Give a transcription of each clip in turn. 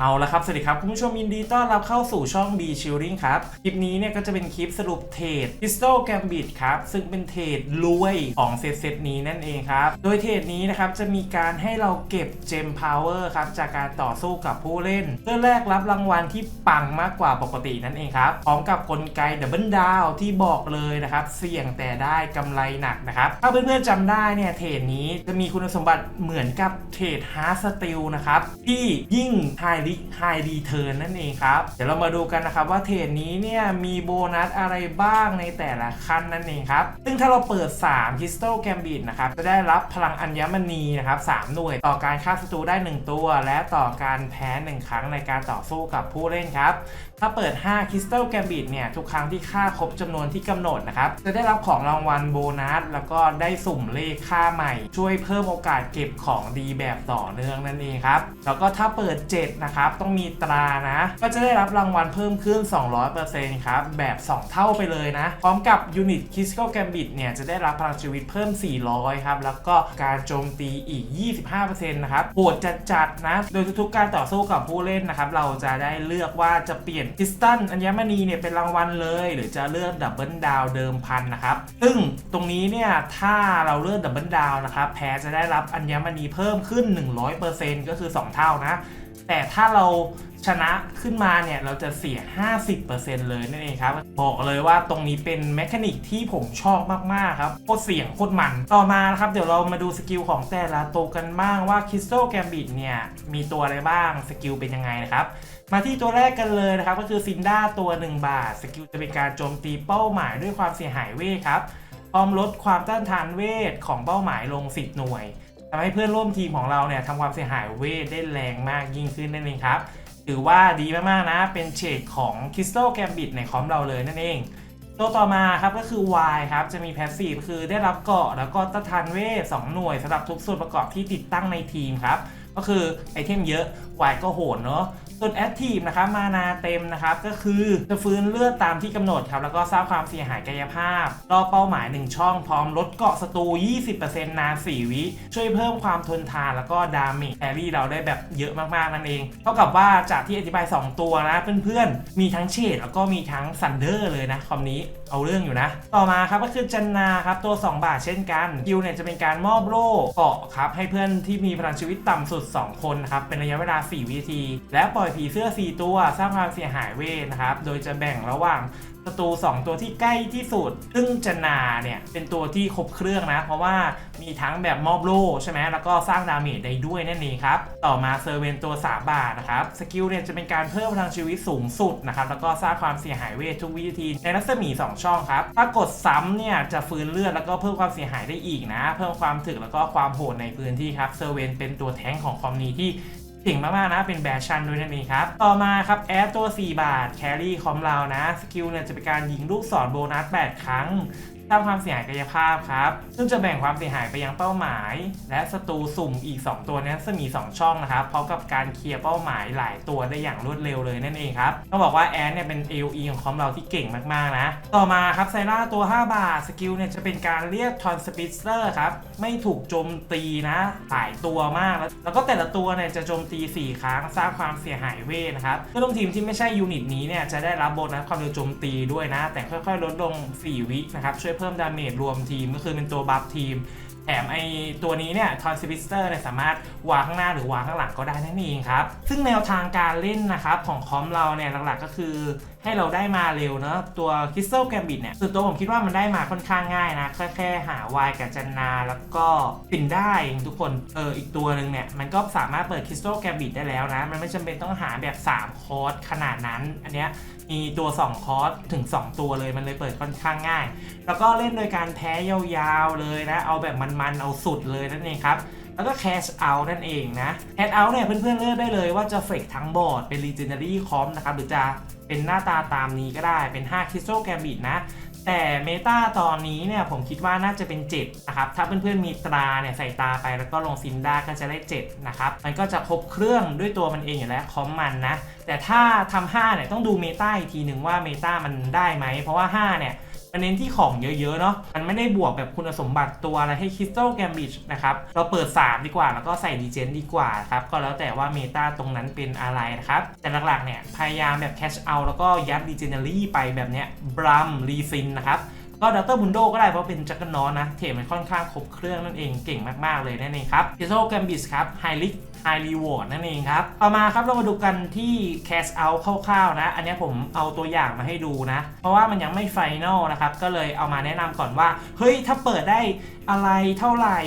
เอาละครับ สวัสดีครับ คุณผู้ชมยินดีต้อนรับเข้าสู่ช่อง B Shielding ครับ คลิปนี้เนี่ยก็จะเป็นคลิปสรุปเทรด Crystal Gambit ครับ ซึ่งเป็นเทรดรวยของเซตเซตนี้นั่นเองครับ โดยเทรดนี้นะครับ จะมีการให้เราเก็บ Gem Power ครับ จากการต่อสู้กับผู้เล่น เพื่อแลกรับรางวัลที่ปังมากกว่าปกตินั่นเองครับ พร้อมกับกลไก Double Down ที่บอกเลยนะครับ เสี่ยงแต่ได้กำไรหนักนะครับ ถ้าเพื่อนๆจำได้เนี่ยเทรดนี้จะมีคุณสมบัติเหมือนกับเทรด Hard Steel นะครับที่ยิ่ง High Risk High Return นั่นเองครับ เดี๋ยวเรามาดูกันนะครับว่าเทรดนี้เนี่ยมีโบนัสอะไรบ้างในแต่ละขั้นนั่นเองครับ ซึ่งถ้าเราเปิด 3 Crystal Gambit นะครับ จะได้รับพลังอัญมณีนะครับ 3 หน่วยต่อการฆ่าศัตรูได้ 1 ตัว และต่อการแพ้ 1 ครั้งในการต่อสู้กับผู้เล่นครับ ถ้าเปิด 5 Crystal Gambit เนี่ยทุกครั้งที่ค่าครบจำนวนที่กำหนดนะครับ จะได้รับของรางวัลโบนัส แล้วก็ได้สุ่มเลขค่าใหม่ ช่วยเพิ่มโอกาสเก็บของดีแบบต่อเนื่องนั่นเองครับ แล้วก็ถ้าเปิด 7 นะครับต้องมีตรานะ ก็จะได้รับรางวัลเพิ่มขึ้น 200%ครับ แบบ 2 เท่าไปเลยนะ พร้อมกับยูนิต Crystal Gambit เนี่ย จะได้รับพลังชีวิตเพิ่ม 400 ครับ แล้วก็การโจมตีอีก 25%นะครับโหดจัดๆนะ โดยทุกๆการต่อสู้กับผู้เล่นนะครับ เราจะได้เลือกว่าจะเปลี่ยนคริสตัลอัญมณีเนี่ยเป็นรางวัลเลย หรือจะเลือกดับเบิลดาวเดิมพันนะครับ ซึ่งตรงนี้เนี่ยถ้าเราเลือกดับเบิลดาวนะครับแพ้จะได้รับอัญมณีเพิ่มขึ้น 100%ก็คือ 2 เท่านะ แต่ถ้าเราชนะขึ้นมาเนี่ย เราจะเสีย 50%เลยนั่นเองครับ บอกเลยว่าตรงนี้เป็นแมคานิกที่ผมชอบมาก ๆ ครับ โคตรเสียงโคตรมัน ต่อมานะครับ เดี๋ยวเรามาดูสกิลของแต่ละตัวกันบ้างว่า Crystal Gambit เนี่ย มีตัวอะไรบ้าง สกิลเป็นยังไงนะครับมาที่ตัวแรกกันเลยนะครับ ก็คือซินด้าตัว 1 บาท สกิลจะเป็นการโจมตีเป้าหมายด้วยความเสียหายเวทครับพร้อมลดความต้านทานเวทของเป้าหมายลง 10 หน่วยำให้เพื่อนร่วมทีมของเราเนี่ยทำความเสียหายเวทได้แรงมากยิ่งขึ้นนั่นเองครับถือว่าดีมากๆนะ เป็นเฉดของคริสตัลแกมบิดในคอมเราเลยนั่นเอง ตัวต่อมาครับก็คือ Y ครับ จะมีแพสซีฟคือได้รับเกาะแล้วก็ต้านทานเวท2หน่วยสำหรับทุกส่วนประกอบที่ติดตั้งในทีมครับ ก็คือไอเทมเยอะ Y ก็โหดเนาะ ส่วนแอคทีฟนะครับมานาเต็มนะครับก็คือจะฟื้นเลือดตามที่กำหนดครับแล้วก็สร้างความเสียหายกายภาพรอบเป้าหมาย 1 ช่องพร้อมลดเกาะศัตรู 20%นาน 4 วิ ช่วยเพิ่มความทนทานแล้วก็ดาเมจแครี่เราได้แบบเยอะมากๆนั่นเอง เท่ากับว่าจากที่อธิบาย 2 ตัวนะเพื่อนๆ มีทั้งเฉดแล้วก็มีทั้งซันเดอร์เลยนะคอมนี้เอาเรื่องอยู่นะ ต่อมาครับก็คือจันนาครับตัว 2 บาทเช่นกันคิวเนี่ยจะเป็นการมอบโล่เกาะครับให้เพื่อนที่มีพลังชีวิตต่ำสุด 2 คนนะครับเป็นระยะเวลา 4 วินาที และปล่อยผีเสื้อ 4 ตัวสร้างความเสียหายเวทนะครับ โดยจะแบ่งระหว่างศัตรู2 ตัวที่ใกล้ที่สุด ซึ่งจนาเนี่ยเป็นตัวที่ครบเครื่องนะ เพราะว่ามีทั้งแบบมอบโล่ใช่ไหมแล้วก็สร้างดาเมจได้ด้วยนั่นเองครับ ต่อมาเซอร์เวนตัว 3 บาทนะครับ สกิลเนี่ยจะเป็นการเพิ่มพลังชีวิตสูงสุดนะครับ แล้วก็สร้างความเสียหายเวททุกวินาทีในรัศมี 2 ช่องครับ ถ้ากดซ้ำเนี่ยจะฟื้นเลือดแล้วก็เพิ่มความเสียหายได้อีกนะ เพิ่มความถึกแล้วก็ความโหดในพื้นที่ครับ เซอร์เวนเป็นตัวแท้งของคอมนี้ที่ เก่งมากๆนะเป็นแบชชันด้วยนั่นเองครับ ต่อมาครับแอดตัว 4 บาท แครี่คอมเรานะ สกิลเนี่ยจะเป็นการยิงลูกศรโบนัส 8 ครั้ง สร้างความเสียหายกายภาพครับ ซึ่งจะแบ่งความเสียหายไปยังเป้าหมาย และศัตรูสุ่มอีก 2 ตัวนี้จะมี 2 ช่องนะครับพร้อมกับการเคลียร์เป้าหมายหลายตัวได้อย่างรวดเร็วเลยนั่นเองครับต้องบอกว่าแอดเนี่ยเป็น AOE ของคอมเราที่เก่งมากๆนะต่อมาครับไซร่าตัว 5 บาทสกิลเนี่ยจะเป็นการเรียกทอนสปิสเตอร์ครับไม่ถูกโจมตีนะหลายตัวมากแล้วแล้วก็แต่ละตัวเนี่ยจะโจมตี 4 ครั้งสร้างความเสียหายเวทนะครับเพื่อนร่วมทีมที่ไม่ใช่ยูนิตนี้เนี่ยจะได้รับโบนัสความเร็วโจมตีด้วยนะ แต่ค่อยๆ ลดลง 4 วินะครับช่วยเพิ่มดาเมจรวมทีม ก็คือเป็นตัวบัฟทีม แถมไอตัวนี้เนี่ยทอนซิบิสเตอร์เนี่ยสามารถวางข้างหน้าหรือวางข้างหลังก็ได้นั่นเองครับ ซึ่งแนวทางการเล่นนะครับของคอมเราเนี่ยหลักๆก็คือ ให้เราได้มาเร็วเนอะตัว Crystal Gambit เนี่ยส่วนตัวผมคิดว่ามันได้มาค่อนข้างง่ายนะแค่แค่หาวายกับจันนาแล้วก็ปินได้ทุกคนเอออีกตัวหนึ่งเนี่ยมันก็สามารถเปิด Crystal Gambit ได้แล้วนะ มันไม่จำเป็นต้องหาแบบ 3 คอร์สขนาดนั้น อันเนี้ยมีตัว 2 คอร์สถึง 2 ตัวเลยมันเลยเปิดค่อนข้างง่าย แล้วก็เล่นโดยการแพ้ยาวๆเลยนะเอาแบบมันๆเอาสุดเลยนั่นเองครับ แล้วก็ cash out นั่นเองนะ cash out เนี่ยเพื่อนๆเลือกได้เลยว่าจะเฟกทั้งบอร์ดเป็น legendary comp นะครับหรือจะเป็นหน้าตาตามนี้ก็ได้เป็น 5 crystal gambit นะแต่เมตาตอนนี้เนี่ยผมคิดว่าน่าจะเป็น 7 นะครับ ถ้าเพื่อนๆมีตราเนี่ยใส่ตาไปแล้วก็ลงซินด้าก็จะได้ 7 นะครับ มันก็จะครบเครื่องด้วยตัวมันเองอยู่แล้วคอมมันนะ แต่ถ้าทำ5เนี่ยต้องดูเมตาอีกทีหนึ่งว่าเมตามันได้ไหม เพราะว่า 5 เนี่ย เน้นที่ของเยอะๆเนาะมันไม่ได้บวกแบบคุณสมบัติตัวอะไรให้คริสตัลแกมบิชนะครับเราเปิด 3 ดีกว่า แล้วก็ใส่ดีเจนดีกว่าครับก็แล้วแต่ว่าเมตาตรงนั้นเป็นอะไรนะครับ แต่หลักๆเนี่ยพยายามแบบแคชเอาแล้วก็ยัดดีเจเนอรี่ไปแบบเนี้ยบรัมรีซินนะครับก็ดัตเตอร์บุนโดก็ได้เพราะเป็นจักรนอนนะเทมันค่อนข้างครบเครื่องนั่นเองเก่งมากๆเลยนั่นเองครับเ i โซแกมบิสครับไฮลิก ไฮรีวอร์ดนั่นเองครับ ต่อมาครับเรามาดูกันที่ Cash Out คร่าวๆนะ อันนี้ผมเอาตัวอย่างมาให้ดูนะ เพราะว่ามันยังไม่ไฟแนลนะครับ ก็เลยเอามาแนะนำก่อนว่า เฮ้ย ถ้าเปิดได้อะไรเท่าไหร่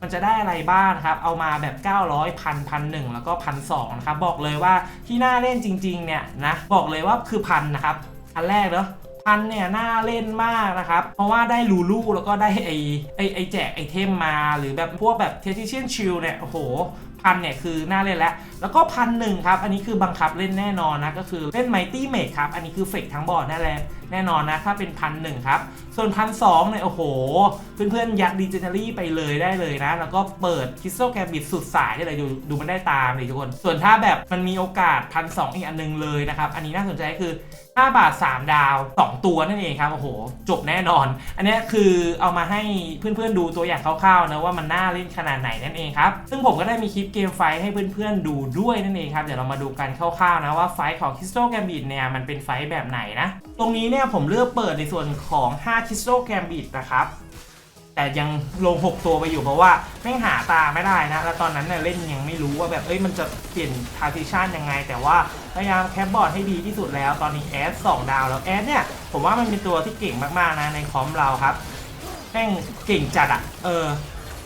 มันจะได้อะไรบ้างครับ เอามาแบบ 900พันพันหนึ่งแล้วก็พันสองนะครับ บอกเลยว่าที่น่าเล่นจริงๆเนี่ยนะ บอกเลยว่าคือพันนะครับ อันแรกเนาะพันเนี่ยน่าเล่นมากนะครับ เพราะว่าได้ลูลูแล้วก็ได้ไอไอไอแจกไอเทมมาหรือแบบพวกแบบเทสติเชียนชิลเนี่ย โอ้โห พันเนี่ยคือน่าเล่นแล้ว แล้วก็พันหนึ่งครับ อันนี้คือบังคับเล่นแน่นอนนะ ก็คือเล่นไมตี้เมกครับ อันนี้คือเฟกทั้งบอร์ดนั่นแหละ แน่นอนนะ ถ้าเป็นพันหนึ่งครับ ส่วนพันสองเนี่ย โอ้โห เพื่อนๆ ยัดดิจิทัลี่ไปเลยได้เลยนะ แล้วก็เปิดคิสโซแกบิดสุดสายได้เลยดูดูมันได้ตามเลยทุกคน ส่วนถ้าแบบมันมีโอกาสพันสองอีกอันนึงเลยนะครับ อันนี้น่าสนใจคือ5บาท 3 ดาว 2 ตัวนั่นเองครับโอ้โห จบแน่นอน อันนี้คือเอามาให้เพื่อนๆดูตัวอย่างคร่าวๆนะว่ามันน่าเล่นขนาดไหนนั่นเองครับ ซึ่งผมก็ได้มีคลิปเกมไฟท์ให้เพื่อนๆดูด้วยนั่นเองครับ เดี๋ยวเรามาดูกันคร่าวๆนะว่าไฟท์ของ Crystal Gambit เนี่ยมันเป็นไฟแบบไหนนะ รงนี้เนี่ยผมเลือกเปิดในส่วนของ5 Crystal Gambit นะครับ แต่ยังลง 6 ตัวไปอยู่เพราะว่าแม่หาตาไม่ได้นะ แล้วตอนนั้นเนี่ยเล่นยังไม่รู้ว่าแบบ เอ้ยมันจะเปลี่ยนทาร์ติชันยังไง แต่ว่าพยายามแคปบอร์ดให้ดีที่สุดแล้ว ตอนนี้แอส2ดาวแล้วแอสเนี่ย ผมว่ามันเป็นตัวที่เก่งมากๆนะในคอมเราครับแม่งเก่งจัดอะเออ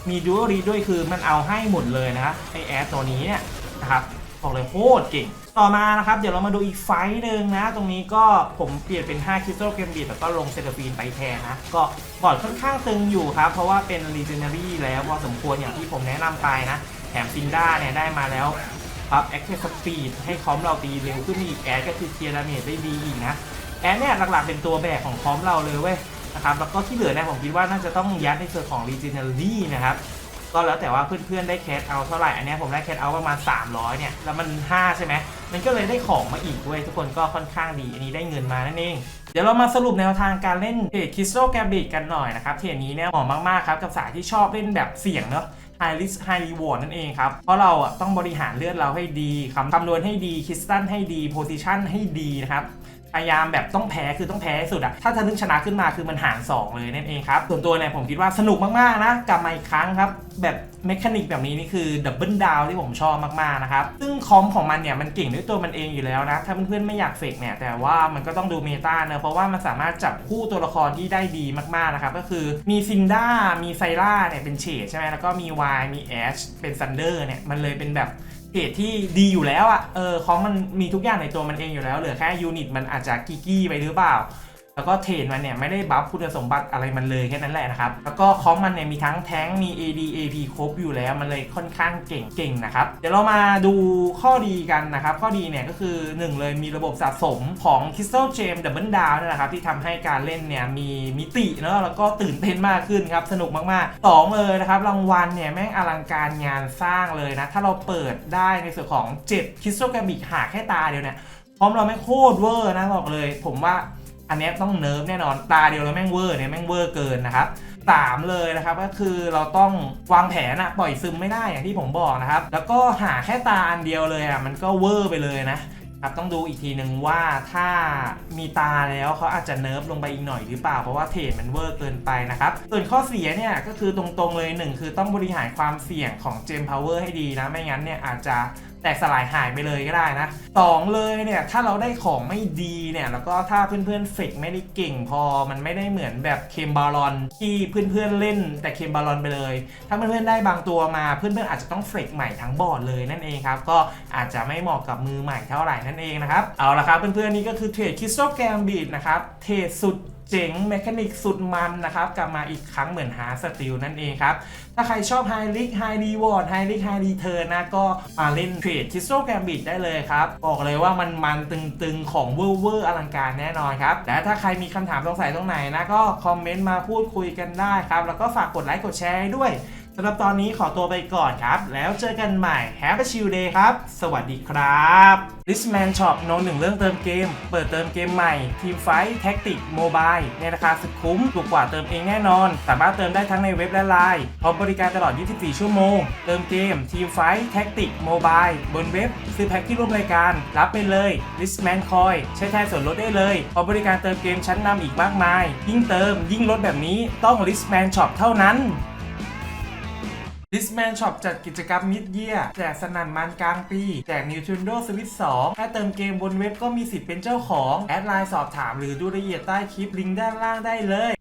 มีดูรีด้วยคือมันเอาให้หมดเลยนะไอแอสตัวนี้เนี่ยนะครับบอกเลยโคตรเก่ง ต่อมานะครับ เดี๋ยวเรามาดูอีกไฟต์หนึ่งนะ ตรงนี้ก็ผมเปลี่ยนเป็น5 Crystal g a m b i t แล้วก็ลงเซตฟีนไปแทนนะ ก็บอร์ดค่อนข้างตึงอยู่ครับ เพราะว่าเป็น Legendary แล้วพอสมควรอย่างที่ผมแนะนำไปนะ แถมซินด้าเนี่ยได้มาแล้วครับ Active Speed ให้คอมเราตีเร็วขึ้นอีกแอดก็คือเคลียร์ดาเมจได้ดีอีกนะ แอดเนี่ยหลักๆเป็นตัวแบกของคอมเราเลยเว้ยนะครับแล้วก็ที่เหลือเนี่ยผมคิดว่าน่าจะต้องยัดในส่วนของ Legendary นะครับ ก็แล้วแต่ว่าเพื่อนๆได้แคสเอาเท่าไหร่อันนี้ผมได้แคสเอาประมาณ 300เนี่ยแล้วมัน 5 ใช่ไหมมันก็เลยได้ของมาอีกเว้ยทุกคนก็ค่อนข้างดีอันนี้ได้เงินมานั่นเองเดี๋ยวเรามาสรุปแนวทางการเล่นเทรดคิสโ l แกรบิกกันหน่อยนะครับเทรดนี้เนี่ยเหมาะมากๆครับกับสายที่ชอบเล่นแบบเสี่ยงเนาะ High Risk High Reward นั่นเองครับ เพราะเราต้องบริหารเลือดเราให้ดีคำคำนวณให้ดีคิสตันให้ดีโพซิชันให้ดีนะครับ พยายามแบบต้องแพ้คือต้องแพ้ให้สุดอะถ้าทะลึ่งชนะขึ้นมาคือมันห่าร2เลยนั่นเองครับ ส่วนตัวเนี่ยผมคิดว่าสนุกมากๆนะกลับมาอีกครั้งครับ แบบเมคานิกแบบนี้นี่คือดับเบิลดาวที่ผมชอบมากๆนะครับ ซึ่งคอมของมันเนี่ยมันเก่งด้วยตัวมันเองอยู่แล้วนะ ถ้าเพื่อนๆไม่อยากเฟกเนี่ยแต่ว่ามันก็ต้องดูเมตาเนอะเพราะว่ามันสามารถจับคู่ตัวละครที่ได้ดีมากๆนะครับก็คือมีซินด้ามีไซร่าเนี่ยเป็นเฉดใช่ไหมแล้วก็มีวายมีแอชเป็นซันเดอร์เนี่ยมันเลยเป็นแบบ เกจที่ดีอยู่แล้วอะ่ะ เออของมันมีทุกอย่างในตัวมันเองอยู่แล้ว เหลือแค่ยูนิตมันอาจจะกี้กี้ไปหรือเปล่า แล้วก็เทรดมันเนี่ยไม่ได้บัฟคุณสมบัติอะไรมันเลยแค่นั้นแหละนะครับ แล้วก็คอมมันเนี่ยมีทั้งแท้งมี AD AP ครบอยู่แล้วมันเลยค่อนข้างเก่งเก่งนะครับ เดี๋ยวเรามาดูข้อดีกันนะครับ ข้อดีเนี่ยก็คือ 1 เลยมีระบบสะสมของ Crystal Gem Double Down นะครับที่ทำให้การเล่นเนี่ยมีมิติเนอะแล้วก็ตื่นเต้นมากขึ้นครับ สนุกมากๆ 2 เลยนะครับรางวัลเนี่ยแม่งอลังการงานสร้างเลยนะ ถ้าเราเปิดได้ในส่วนของ7 Crystal g a m b i t หาแค่ตาเดียวเนี่ยพร้อมเราไม่งโคตรเวอร์นะบอกเลย ผมว่า อันนี้ต้องเนิร์ฟแน่นอนตาเดียวแล้วแม่งเวอร์เนี่ยแม่งเวอร์เกินนะครับสามเลยนะครับก็คือเราต้องวางแผนอะปล่อยซึมไม่ได้อย่างที่ผมบอกนะครับ แล้วก็หาแค่ตาอันเดียวเลยอะมันก็เวอร์ไปเลยนะครับต้องดูอีกทีหนึ่งว่าถ้ามีตาแล้วเขาอาจจะเนิร์ฟลงไปอีกหน่อยหรือเปล่าเพราะว่าเทรดมันเวอร์เกินไปนะครับ ส่วนข้อเสียเนี่ยก็คือตรงๆเลยหนึ่งคือต้องบริหารความเสี่ยงของเจมพาวเวอร์ให้ดีนะ ไม่งั้นเนี่ยอาจจะ ตกสลายหายไปเลยก็ได้นะสองเลยเนี่ยถ้าเราได้ของไม่ดีเนี่ยแล้วก็ถ้าเพื่อนๆเฟกไม่ได้เก่งพอมันไม่ได้เหมือนแบบเคมบาลอนที่เพื่อนๆเล่น แต่เคมบาลอนไปเลย ถ้าเพื่อนๆได้บางตัวมาเพื่อนๆอาจจะต้องเฟกใหม่ทั้งบอร์ดเลยนั่นเองครับก็อาจจะไม่เหมาะกับมือใหม่เท่าไหร่นั่นเองนะครับเอาละครับเพื่อนๆนี่ก็คือเทรดคิสโตแกรมบีดนะครับเทรดสุด เจ๋งแมคานิกสุดมันนะครับกลับมาอีกครั้งเหมือนหาสติลนั่นเองครับ ถ้าใครชอบไฮลิกไฮรีวอร์ดไฮลิกไฮรีเทิร์นนะก็มาเล่นเทรดคิสโตแกรมบิดได้เลยครับ บอกเลยว่ามันมันตึงๆ ของเวอร์เวอร์อลังการแน่นอนครับ และถ้าใครมีคำถามสงสัยตรงไหนนะก็คอมเมนต์มาพูดคุยกันได้ครับ แล้วก็ฝากกดไลค์กดแชร์ด้วย สำหรับตอนนี้ขอตัวไปก่อนครับ แล้วเจอกันใหม่ Have a chill day ครับ สวัสดีครับ Lisman Shop โนหนึ่งเรื่องเติมเกม เปิดเติมเกมใหม่ Team Fight Tactic Mobile ในราคาสุดคุ้ม ถูกกว่าเติมเองแน่นอน สามารถเติมได้ทั้งในเว็บและไลน์พร้อมบริการตลอด 24 ชั่วโมง เติมเกม Team Fight Tactic Mobile บนเว็บ ซื้อแพ็คที่ร่วมรายการ รับไปเลย Lisman Coin ใช้แทนส่วนลดได้เลยพร้อมบริการเติมเกมชั้นนำอีกมากมาย ยิ่งเติมยิ่งลดแบบนี้ต้อง Lisman Shop เท่านั้น Listman Shop จัดกิจกรรมมิดเยียแจกสนั่นมันกลางปี แจก Nintendo Switch 2แค่เติมเกมบนเว็บก็มีสิทธิ์เป็นเจ้าของ แอดไลน์สอบถามหรือดูรายละเอียดใต้คลิปลิงก์ด้านล่างได้เลย